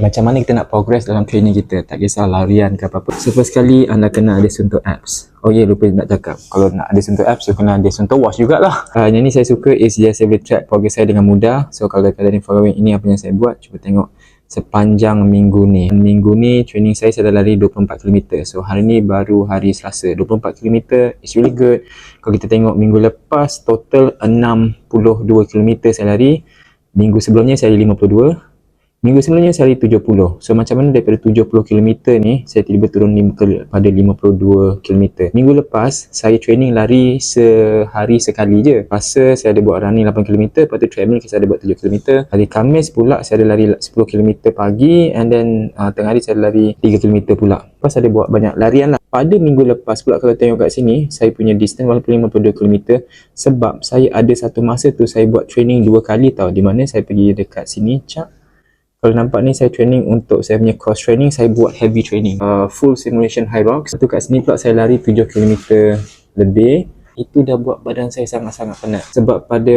macam mana kita nak progress dalam training kita? Tak kisah larian ke apa-apa. So first kali anda kena ada sentuh abs oh yeah, lupa nak cakap. Kalau nak ada sentuh abs so kena ada sentuh wash jugalah. Uh, yang ni saya suka is saya boleh track progress saya dengan mudah. So kalau kalian following ini apa yang saya buat? Cuba tengok sepanjang minggu ni. Minggu ni training saya saya dah lari 24 km so hari ni baru hari Selasa. 24 km is really good. Kalau kita tengok minggu lepas total 62 km saya lari. Minggu sebelumnya saya lari 52 Minggu sebelumnya saya lari 70. So macam mana daripada 70 km ni saya tiba-tiba turun pada 52 km. Minggu lepas saya training lari sehari sekali je. Masa saya ada buat running 8 km, lepas tu treadmill saya ada buat 7 km. Hari Khamis pula saya ada lari 10 km pagi and then uh, tengah hari saya ada lari 3 km pula. Lepas ada buat banyak larian lah. Pada minggu lepas pula kalau tengok kat sini, saya punya distance walaupun 52 km sebab saya ada satu masa tu saya buat training dua kali tau. Di mana saya pergi dekat sini, cak kalau nampak ni saya training untuk saya punya cross training saya buat heavy training. Uh, full simulation high rocks tu kat sini pula saya lari 7 km lebih. Itu dah buat badan saya sangat-sangat penat. Sebab pada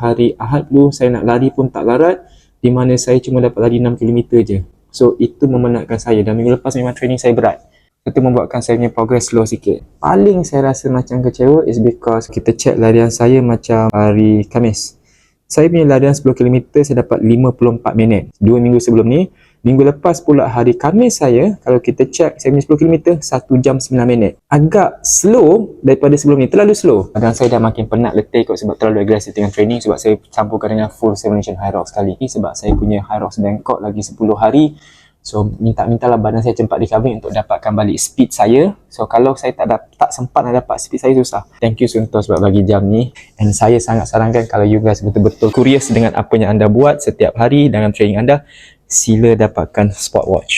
hari Ahad dulu saya nak lari pun tak larat. Di mana saya cuma dapat lari 6 km je. So itu memenatkan saya. Dan minggu lepas memang training saya berat. Itu membuatkan saya punya progress slow sikit. Paling saya rasa macam kecewa is because kita check larian saya macam hari Khamis saya punya larian 10 km saya dapat 54 minit. Dua minggu sebelum ni. Minggu lepas pula hari Khamis saya, kalau kita check saya punya 10 km, 1 jam 9 minit. Agak slow daripada sebelum ni. Terlalu slow. Dan saya dah makin penat letih kot sebab terlalu agresif dengan training sebab saya campurkan dengan full simulation high rock sekali. Sebab saya punya high rocks Bangkok lagi 10 hari. So minta-mintalah badan saya cepat recovery untuk dapatkan balik speed saya. So kalau saya tak dap- tak sempat nak dapat speed saya susah. Thank you Sunto sebab bagi jam ni. And saya sangat sarankan kalau you guys betul-betul curious dengan apa yang anda buat setiap hari dalam training anda, sila dapatkan sport watch.